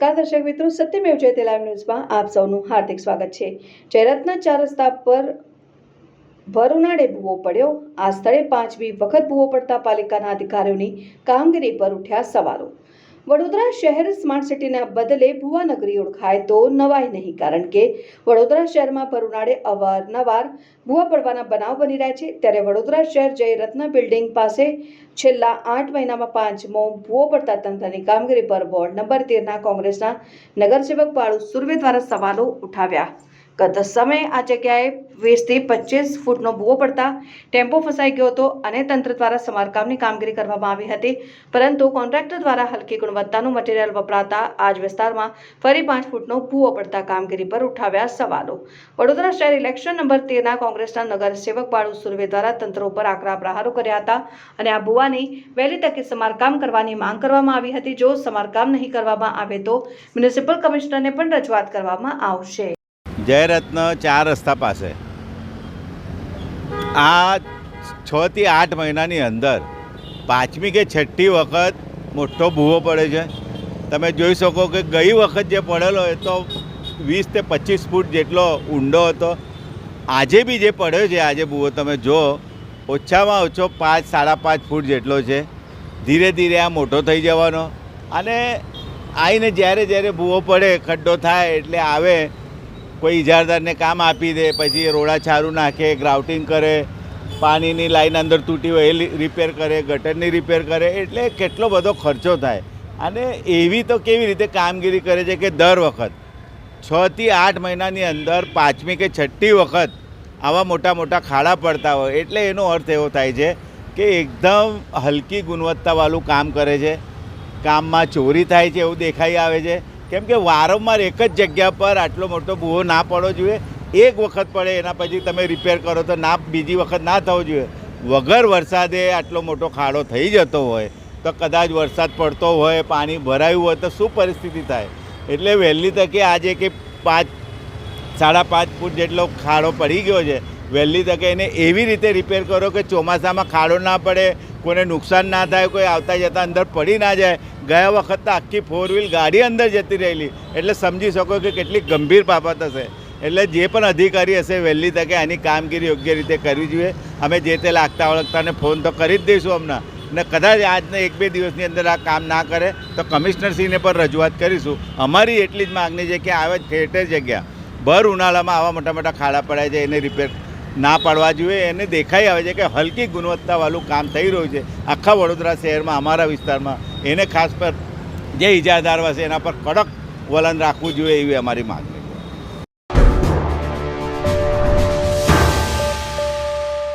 નમસ્કાર દર્શક મિત્રો, સત્યમેવ જયતે લાઈવ ન્યૂઝમાં આપ સૌનું હાર્દિક સ્વાગત છે. જયરત્ના ચાર રસ્તા પર વરુનાડે ભૂવો પડ્યો. આ સ્થળે પાંચમી વખત ભૂવો પડતા પાલિકાના અધિકારીઓની કામગીરી પર ઉઠ્યા સવાલો. વડોદરા શહેર સ્માર્ટ સિટીના બદલે ભુવાનગરી ઓળખાય તો નવાય નહીં, કારણ કે વડોદરા શહેરમાં ભરુનાડે અવારનવાર ભૂવા પડવાના બનાવ બની રહ્યા છે. ત્યારે વડોદરા શહેર જય રત્ન બિલ્ડિંગ પાસે છેલ્લા આઠ મહિનામાં પાંચમો ભૂવો પડતા તંત્રની કામગીરી પર વોર્ડ નંબર તેરના કોંગ્રેસના નગરસેવક પાળુ સુરવે દ્વારા સવાલો ઉઠાવ્યા. ગત સમયે આ જગ્યાએ વીસથી પચીસ ફૂટનો ભૂવો પડતા ટેમ્પો ફસાઈ ગયો હતો અને તંત્ર દ્વારા સમારકામની કામગીરી કરવામાં આવી હતી. પરંતુ કોન્ટ્રાક્ટર દ્વારા હલકી ગુણવત્તાનું મટીરીયલ વપરાતા આજ વિસ્તારમાં ફરી પાંચ ફૂટનો ભૂવો પડતા કામગીરી પર ઉઠાવ્યા સવાલો. વડોદરા શહેર ઇલેક્શન નંબર તેરના કોંગ્રેસના નગરસેવક બાળુ સુરવે દ્વારા તંત્ર ઉપર આકરા પ્રહારો કર્યા હતા અને આ ભૂવાની વહેલી તકે સમારકામ કરવાની માંગ કરવામાં આવી હતી. જો સમારકામ નહીં કરવામાં આવે તો મ્યુનિસિપલ કમિશનરને પણ રજૂઆત કરવામાં આવશે. જયરત્ન ચાર રસ્તા પાસે. આ છ થી આઠ મહિનાની અંદર પાંચમી કે છઠ્ઠી વખત મોટો ભૂવો પડે છે. તમે જોઈ શકો કે ગઈ વખત જે પડેલો એ તો વીસ તે પચીસ ફૂટ જેટલો ઊંડો હતો. આજે બી જે પડ્યો છે, આજે ભૂવો તમે જુઓ ઓછામાં ઓછો પાંચ, સાડા પાંચ ફૂટ જેટલો છે. ધીરે ધીરે આ મોટો થઈ જવાનો. અને આવીને જ્યારે જ્યારે ભૂવો પડે, ખડ્ડો થાય એટલે આવે કોઈ ઇજારદારને કામ આપી દે, પછી રોડા છારું નાખે ગ્રાઉટિંગ કરે, પાણીની લાઈન અંદર તૂટી હોય, એ રિપેર કરે, ગટરની રિપેર કરે, એટલે કેટલો બધો ખર્ચો થાય. અને એવી તો કેવી રીતે કામગીરી કરે છે કે દર વખત છથી આઠ મહિનાની અંદર પાંચમી કે છઠ્ઠી વખત આવા મોટા મોટા ખાડા પડતા હોય, એટલે એનો અર્થ એવો થાય છે કે એકદમ હલકી ગુણવત્તાવાળું કામ કરે છે. કામમાં ચોરી થાય છે એવું દેખાઈ આવે છે. કેમ કે વારંવાર એક જ જગ્યા પર આટલો મોટો ભૂવો ના પડવો જોઈએ. એક વખત પડે એના પછી તમે રિપેર કરો તો ના, બીજી વખત ના થવો જોઈએ. વગર વરસાદે આટલો મોટો ખાડો થઈ જતો હોય, તો કદાચ વરસાદ પડતો હોય, પાણી ભરાયું હોય, તો શું પરિસ્થિતિ થાય? એટલે વહેલી તકે આજે કે પાંચ, સાડા પાંચ ફૂટ જેટલો ખાડો પડી ગયો છે, વહેલી તકે એને એવી રીતે રિપેર કરો કે ચોમાસામાં ખાડો ના પડે કોઈને નુકસાન ના થાય, કોઈ આવતા જતા અંદર પડી ના જાય. ગયા વખત તો આખી ફોર વ્હીલ ગાડી અંદર જતી રહેલી. એટલે સમજી શકો કે કેટલી ગંભીર બાબત હશે. એટલે જે પણ અધિકારી હશે વહેલી તકે આની કામગીરી યોગ્ય રીતે કરવી જોઈએ. અમે જે તે લાગતા ઓળખતાને ફોન તો કરી જ દઈશું હમણાં. ને કદાચ આજને એક બે દિવસની અંદર આ કામ ના કરે, તો કમિશનરશ્રીને પણ રજૂઆત કરીશું. અમારી એટલી જ માગણી છે કે આવે ઠેર ઠેર જગ્યા. ભર ઉનાળામાં આવા મોટા મોટા ખાડા પડાય છે એને રિપેર ના પાડવા જોઈએ. એને દેખાઈ આવે છે કે હલકી ગુણવત્તાવાળું કામ થઈ રહ્યું છે. આખા વડોદરા શહેરમાં, અમારા વિસ્તારમાં એને ખાસ પર જે ઇજાદાર હશે એના પર કડક વલણ રાખવું જોઈએ એવી અમારી માગણી